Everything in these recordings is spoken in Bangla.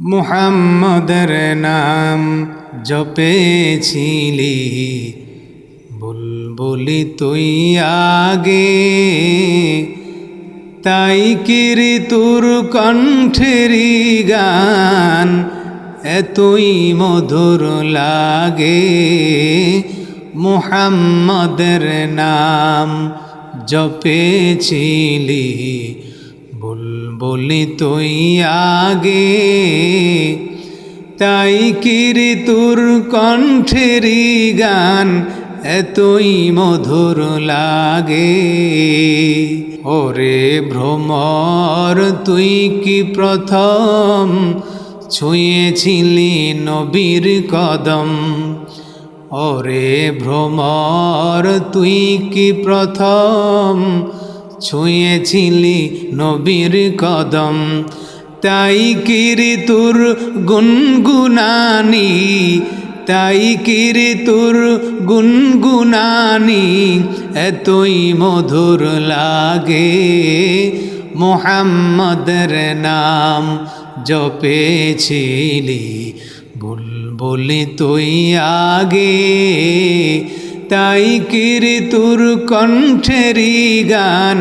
মুহাম্মদের নাম জপেছিলি। বুলবুলি তুই আগে, তাই কিরি তোর কণ্ঠেরি গান এতই মধুর লাগে? মুহাম্মদের নাম জপেছিলি। বুলবুলি তুই আগে, তাই কিরি তোর কণ্ঠেরি গান এতই মধুর লাগে। ওরে ভ্রমর, তুই কি প্রথম ছুঁয়েছিলি নবীর কদম? ওরে ভ্রমর, তুই কি প্রথম ছুঁয়েছিলি নবীর কদম। তাই কিরি তোর গুনগুনানি, তাই কিরি তোর গুনগুনানি, এতই মধুর লাগে মোহাম্মদের নাম। জপেছিলি বুলবুলি তুই আগে তাই কিরি কণ্ঠেরই কণ্ঠেরি গান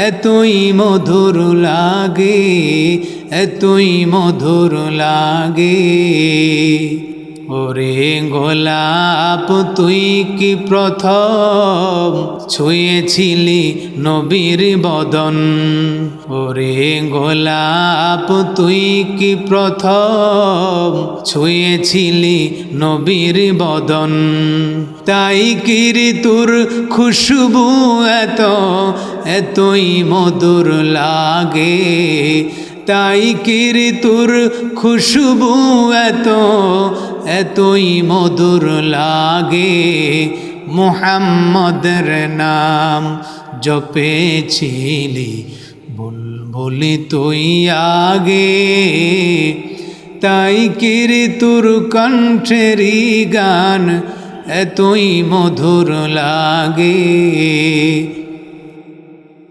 এতই মধুর লাগে এতই মধুর লাগে। ওরে গোলাপ, তুই কি প্রথম ছুঁয়েছিলি নবীর বদন? ওরে গোলাপ, তুই কি প্রথম ছুঁয়েছিলি নবীর বদন? তাই কিরি তোর খুশবু এত, এতই মধুর লাগে? তাই কিরি তোর খুশবু এত, এতই মধুর লাগে। মোহাম্মদের নাম জপেছিলি বুলবুলি তুই আগে। তাই কিরি তোর কণ্ঠেরি গান এতই মধুর লাগে।